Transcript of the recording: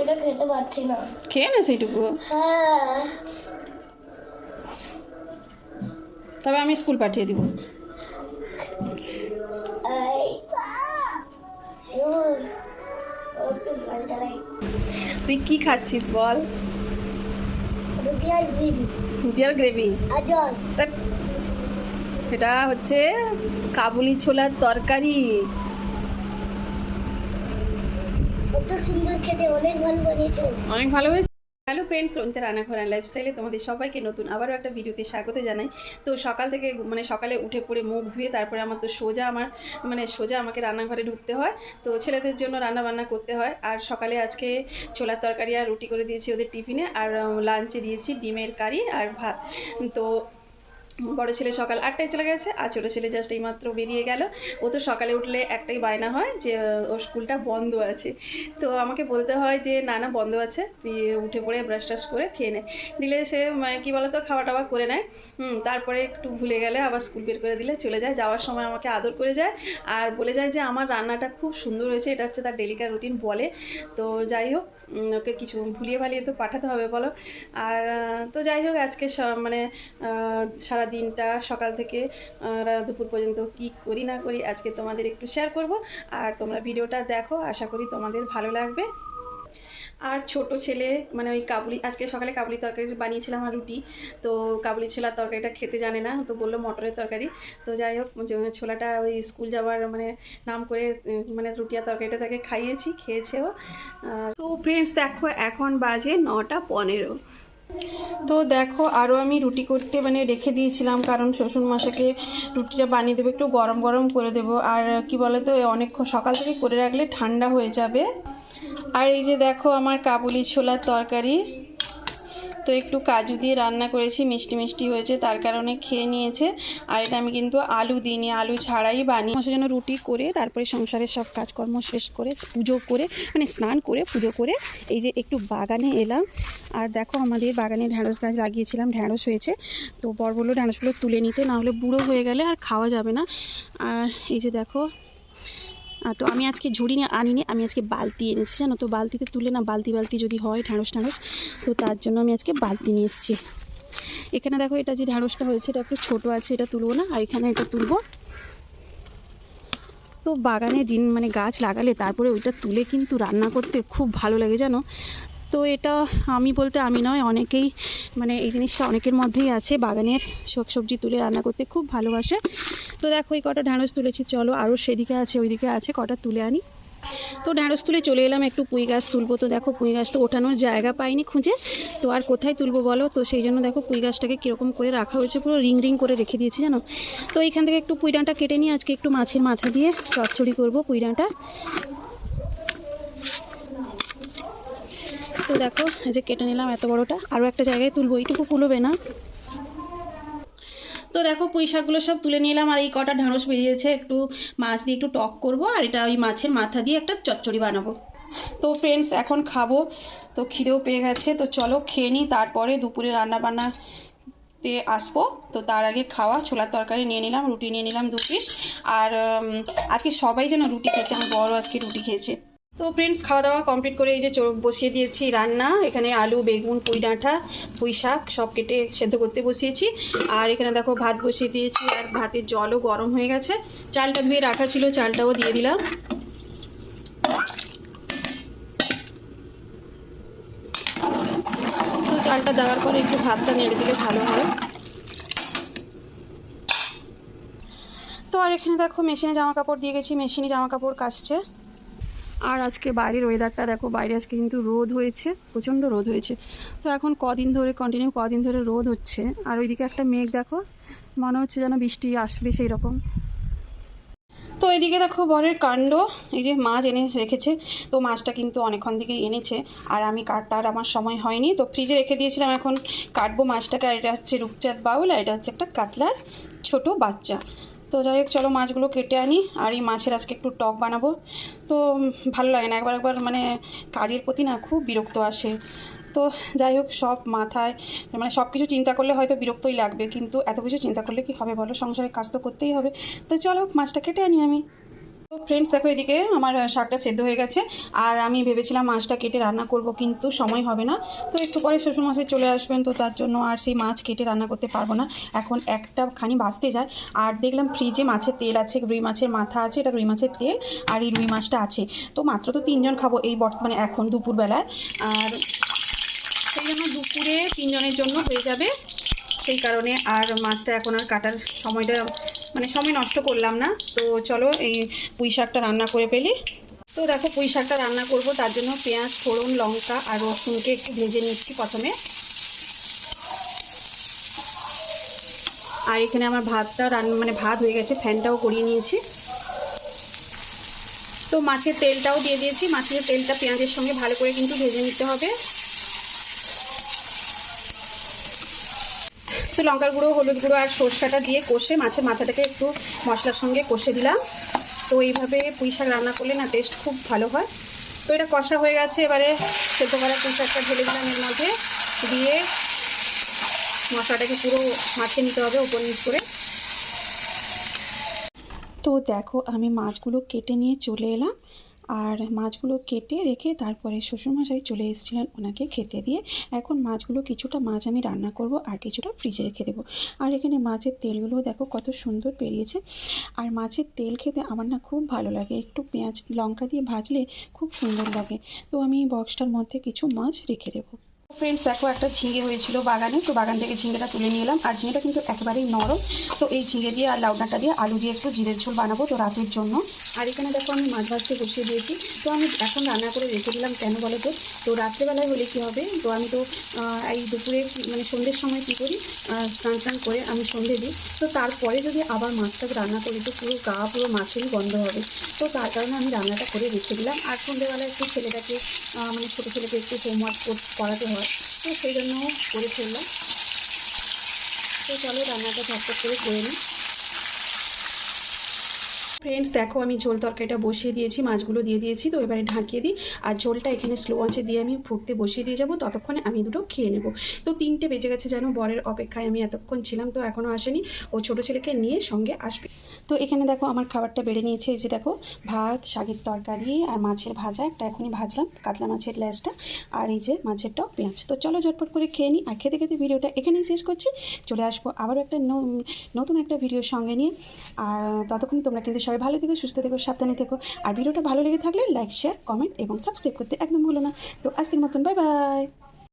এটা খেতে পারছি না খেয়ে না সেইটুকু হ্যাঁ তবে আমি স্কুল পাঠিয়ে দিব তুই কি খাচ্ছিস বল রুটি আর গ্রেভি এটা হচ্ছে কাবুলি ছোলার তরকারি. খেতে অনেক ভালো অনেক ভালো হয়েছে। হ্যালো ফ্রেন্ডস রনিতা রান্নাঘর অ্যান্ড লাইফস্টাইলে তোমাদের সবাইকে নতুন আবারও একটা ভিডিওতে স্বাগত জানাই। তো সকাল থেকে মানে সকালে উঠে পড়ে মুখ ধুয়ে তারপরে আমার তো সোজা আমার মানে সোজা আমাকে রান্নাঘরে ঢুকতে হয়। তো ছেলেদের জন্য রান্না বান্না করতে হয়। আর সকালে আজকে ছোলার তরকারি আর রুটি করে দিয়েছি ওদের টিফিনে। আর লাঞ্চে দিয়েছি ডিমের কারি আর ভাত। তো বড় ছেলে সকাল আটটায় চলে গেছে, আর ছোটো ছেলে জাস্ট এইমাত্র বেরিয়ে গেল। ও তো সকালে উঠলে একটাই বায়না হয় যে ওর স্কুলটা বন্ধ আছে। তো আমাকে বলতে হয় যে, না না, বন্ধ আছে। তুই উঠে পড়ে ব্রাশ ট্রাশ করে খেয়ে নে। দিলে সে মানে কী বলতো খাওয়া টাওয়া করে নেয়। হুম, তারপরে একটু ভুলে গেলে আবার স্কুল বের করে দিলে চলে যায়। যাওয়ার সময় আমাকে আদর করে যায়। আর বলে যায় যে, আমার রান্নাটা খুব সুন্দর হয়েছে। এটা হচ্ছে তার ডেলিকার রুটিন, বলে। তো যাই হোক ওকে কিছু ভুলিয়ে ভালিয়ে তো পাঠাতে হবে, বলো। আর, তো যাই হোক, আজকে মানে সারা দিনটা সকাল থেকে দুপুর পর্যন্ত কি করি না করি আজকে তোমাদের একটু শেয়ার করব। আর তোমরা ভিডিওটা দেখো, আশা করি তোমাদের ভালো লাগবে। আর ছোট ছেলে মানে ওই কাবুলি, আজকে সকালে কাবুলি তরকারি বানিয়েছিলাম আর রুটি। তো কাবুলি ছোলার তরকারিটা খেতে জানে না, তো বলল মটরের তরকারি। তো যাই হোক ছোলাটা ওই স্কুল যাওয়ার মানে নাম করে মানে রুটি আর তরকারিটা তাকে খাইয়েছি খেয়েছেও তো ফ্রেন্ডস দেখো এখন বাজে নটা পনেরো। তো দেখো আরও আমি রুটি করতে মানে রেখে দিয়েছিলাম, কারণ শ্বশুর মশাকে রুটিটা বানিয়ে দেবো, একটু গরম গরম করে দেব। আর কি বলে তো অনেক সকাল থেকে করে রাখলে ঠান্ডা হয়ে যাবে। আর এই যে দেখো, আমার কাবুলি ছোলার তরকারি। তো একটু কাজু দিয়ে রান্না করেছি, মিষ্টি মিষ্টি হয়েছে, তার কারণে খেয়ে নিয়েছে। আর এটা আমি কিন্তু আলু দিইনি, আলু ছাড়াই বানিয়ে মশার জন্য রুটি করে, তারপরে সংসারের সব কাজকর্ম শেষ করে, পুজো করে মানে স্নান করে, পুজো করে, এই যে একটু বাগানে এলাম। আর দেখো আমাদের বাগানে ঢ্যাঁড়স গাছ লাগিয়েছিলাম, ঢ্যাঁড়স হয়েছে। তো বর বলল ঢ্যাঁড়সগুলো তুলে নিতে, না হলে বুড়ো হয়ে গেলে আর খাওয়া যাবে না। আর এই যে দেখো তো আমি আজকে ঝুড়ি নিয়ে আনিনি, আমি আজকে বালতি এনেছি, জানো তো? বালতিতে তুলে না, বালতি বালতি যদি হয় ঢাঁড়স ঢাঁড়স তো তার জন্য আমি আজকে বালতি নিয়ে এসেছি। এখানে দেখো, এটা যে ঢাঁড়সটা হয়েছে, এটা একটু ছোটো আছে, এটা তুলবো না? আর এখানে এটা তুলবো। তো বাগানে জিন মানে গাছ লাগালে তারপরে ওইটা তুলে কিন্তু রান্না করতে খুব ভালো লাগে, জানো? তো এটা আমি বলতে আমি নয়, অনেকেই মানে এই জিনিসটা অনেকের মধ্যেই আছে। বাগানের সবজি তুলে রান্না করতে খুব ভালোবাসে। তো দেখো, এই কটা ঢ্যাঁড়স তুলেছি। চলো আরও সেদিকে আছে, ওইদিকে আছে, কটা তুলে আনি। তো ঢ্যাঁড়স তুলে চলে এলাম, একটু পুঁই গাছ তুলবো। তো দেখো, পুঁই গাছ তো ওঠানোর জায়গা পাইনি খুঁজে। তো আর কোথায় তুলবো বলো? তো সেই জন্য দেখো, পুঁই গাছটাকে কীরকম করে রাখা হয়েছে, পুরো রিং রিং করে রেখে দিয়েছি, জানো? তো এইখান থেকে একটু পুঁই ডাঁটা কেটে নিয়ে আজকে একটু মাছের মাথা দিয়ে চচ্চড়ি করব পুঁই ডাঁটা। তো দেখো, এই যে কেটে নিলাম এত বড়টা। আরও একটা জায়গায় তুলবো, এইটুকু কুলোবে না। তো দেখো, পুঁই শাকগুলো সব তুলে নিলাম, আর এই কটা ঢাঁড়স বেরিয়েছে। একটু মাছ দিয়ে একটু টক করব, আর এটা ওই মাছের মাথা দিয়ে একটা চচ্চড়ি বানাবো। তো ফ্রেন্ডস এখন খাব। তো খিদেও পেয়ে গেছে। তো চলো খেয়ে নিই, তারপরে দুপুরে রান্না বান্না তে আসব। তো তার আগে খাওয়া, ছোলার তরকারি নিয়ে নিলাম, রুটি নিয়ে নিলাম দু পিস আর আজকে সবাই যেন রুটি খেয়েছে, আমার বড় আজকে রুটি খেয়েছে। তো ফ্রেন্ডস খাওয়া দাওয়া কমপ্লিট করে এই যে বসিয়ে দিয়েছি রান্না। এখানে আলু, বেগুন, পুঁই ডাঁটা, পুঁই শাক সব কেটে সেদ্ধ করতে বসিয়েছি। আর এখানে দেখো ভাত বসিয়ে দিয়েছি, আর ভাতের জলও গরম হয়ে গেছে। চালটা ধুয়ে রাখা ছিল, চালটাও দিয়ে দিলাম। তো চালটা দেওয়ার পরে একটু ভাতটা নেড়ে দিলে ভালো হয়। তো আর এখানে দেখো মেশিনে জামা কাপড় দিয়ে গেছি, মেশিনে জামা কাপড় কাচছে। আর আজকে বাইরের ওয়েদারটা দেখো, বাইরে আজকে কিন্তু রোদ হয়েছে, প্রচণ্ড রোদ হয়েছে। তো এখন কদিন ধরে কন্টিনিউ কদিন ধরে রোদ হচ্ছে। আর ওইদিকে একটা মেঘ দেখো, মনে হচ্ছে যেন বৃষ্টি আসবে সেই রকম তো এদিকে দেখো বরের কাণ্ড, এই যে মাছ এনে রেখেছে, তো মাছটা কিন্তু অনেকক্ষণ থেকে এনেছে। আর আমি কাটার আমার সময় হয়নি, তো ফ্রিজে রেখে দিয়েছিলাম, এখন কাটবো মাছটাকে। আর এটা হচ্ছে রূপচাঁদ বাউল, আর এটা হচ্ছে একটা কাতলার ছোট বাচ্চা। তো যাই হোক, চলো মাছগুলো কেটে আনি আর এই মাছের আজকে একটু টক বানাবো। তো ভালো লাগে না, একবার একবার মানে কাজের প্রতি না খুব বিরক্ত আসে। তো যাই হোক, সব মাথায় মানে সব কিছু চিন্তা করলে হয়তো বিরক্তই লাগবে, কিন্তু এত কিছু চিন্তা করলে কি হবে বলো? সংসারের কাজ তো করতেই হবে। তো চলো মাছটা কেটে আনি আমি। তো ফ্রেন্ডস দেখো এদিকে আমার শাকটা সেদ্ধ হয়ে গেছে। আর আমি ভেবেছিলাম মাছটা কেটে রান্না করব, কিন্তু সময় হবে না। তো একটু পরে শ্বশুরমশাই চলে আসবেন, তো তার জন্য আর সেই মাছ কেটে রান্না করতে পারব না। এখন একটা খানি বাঁচতে যায়। আর দেখলাম ফ্রিজে মাছের তেল আছে, রুই মাছের মাথা আছে, এটা রুই মাছের তেল, আর এই রুই মাছটা আছে। তো মাত্র তো তিনজন খাব এই বর্তমানে এখন দুপুরবেলায়। আর সেই জন্য দুপুরে তিনজনের জন্য হয়ে যাবে সেই কারণে আর মাছটা এখন আর কাটার সময়টা মানে সময় নষ্ট করলাম না। তো চলো এই পুঁই শাকটা রান্না করে ফেলি। তো দেখো পুঁই শাকটা রান্না করব, তার জন্য পেঁয়াজ, ফোড়ন, লঙ্কা আর রসুনকে একটু ভেজে নিচ্ছি প্রথমে। আর এখানে আমার ভাতটা রান্না মানে ভাত হয়ে গেছে, ফ্যানটাও করিয়ে নিয়েছি। তো মাছের তেলটাও দিয়ে দিয়েছি, মাছের তেলটা পেঁয়াজের সঙ্গে ভালো করে কিন্তু ভেজে নিতে হবে। তো লঙ্কার গুঁড়ো, হলুদ গুঁড়ো আর সর্ষাটা দিয়ে কষে মাছের মাথাটাকে একটু মশলার সঙ্গে কষে দিলাম। তো এইভাবে পুঁই শাক রান্না করলে না টেস্ট খুব ভালো হয়। তো এটা কষা হয়ে গেছে, এবারে সেদ্ধ করা পুঁই শাকটা ঢেলে দিলাম এর মধ্যে। দিয়ে মশলাটাকে পুরো মাখিয়ে নিতে হবে ওপর নিচ করে। তো দেখো আমি মাছগুলো কেটে নিয়ে চলে এলাম। আর মাছগুলো কেটে রেখে তারপরে শ্বশুরমশাই চলে এসেছিলেন ওনাকে খেতে দিয়ে। এখন মাছগুলো কিছুটা মাছ আমি রান্না করব আর কিছুটা ফ্রিজে রেখে দেবো। আর এখানে মাছের তেলগুলো দেখো কত সুন্দর পেরিয়েছে। আর মাছের তেল খেতে আমার না খুব ভালো লাগে। একটু পেঁয়াজ, লঙ্কা দিয়ে ভাজলে খুব সুন্দর লাগে। তো আমি বক্সটার মধ্যে কিছু মাছ রেখে দেবো। ফ্রেন্ডস দেখো, একটা ঝিঙে হয়েছিল বাগানে, তো বাগান থেকে ঝিঙেটা তুলে নিয়ে এলাম। আর ঝিঙেটা কিন্তু একেবারেই নরম। তো এই ঝিঙে দিয়ে আর লাউডাটা দিয়ে আলু দিয়ে একটু জিরের ঝোল বানাবো তো রাতের জন্য। আর এখানে দেখো, আমি মাছ ভাজতে বসিয়ে দিয়েছি। তো আমি এখন রান্না করে রেখে দিলাম, কেন বলো তো? তো রাত্রেবেলায় হলে কী হবে? তো আমি তো এই দুপুরে মানে সন্ধ্যের সময় কী করি? স্নান টান করে আমি সন্ধে দিই। তো তারপরে যদি আবার মাছটাকে রান্না করি, তো পুরো গা, পুরো মাছেরই গন্ধ হবে। তো তার কারণে আমি রান্নাটা করে রেখে দিলাম। আর সন্ধ্যেবেলায় একটু ছেলেটাকে মানে ছোটো ছেলেকে একটু হোমওয়ার্ক করাতে হয় তো সেই জন্য করে ফেললাম। তো চলো রান্নাটা ঝটপট করে করে নিই। ফ্রেন্ডস দেখো আমি ঝোল তরকারিটা বসিয়ে দিয়েছি, মাছগুলো দিয়ে দিয়েছি, তো এবারে ঢাকিয়ে দিই। আর ঝোলটা এখানে স্লো আঁচে দিয়ে আমি ফুটতে বসিয়ে দিয়ে যাব, ততক্ষণে আমি দুটো খেয়ে নেব। তো তিনটে বেজে গেছে যেন বরের অপেক্ষায় আমি এতক্ষণ ছিলাম, তো এখনও আসেনি। ও ছোটো ছেলেকে নিয়ে সঙ্গে আসবে। তো এখানে দেখো আমার খাবারটা বেড়ে নিয়েছে, এই যে দেখো, ভাত, শাকের তরকারি আর মাছের ভাজা, একটা এখনই ভাজলাম, কাতলা মাছের ল্যাসটা আর এই যে মাছের টক পেঁয়াজ। তো চলো ঝটপট করে খেয়ে নিই, আর খেতে খেতে ভিডিওটা এখানেই শেষ করছি। চলে আসব আবারও একটা নতুন একটা ভিডিওর সঙ্গে নিয়ে। আর ততক্ষণ তোমরা কিন্তু সবাই ভালো থেকো, সুস্থ থেকো, সাবধানে থেকো। আর ভিডিওটা ভালো লেগে থাকলে লাইক শেয়ার কমেন্ট এবং সাবস্ক্রাইব করতে একদম ভুলো না। তো আজকের মতন বাই বাই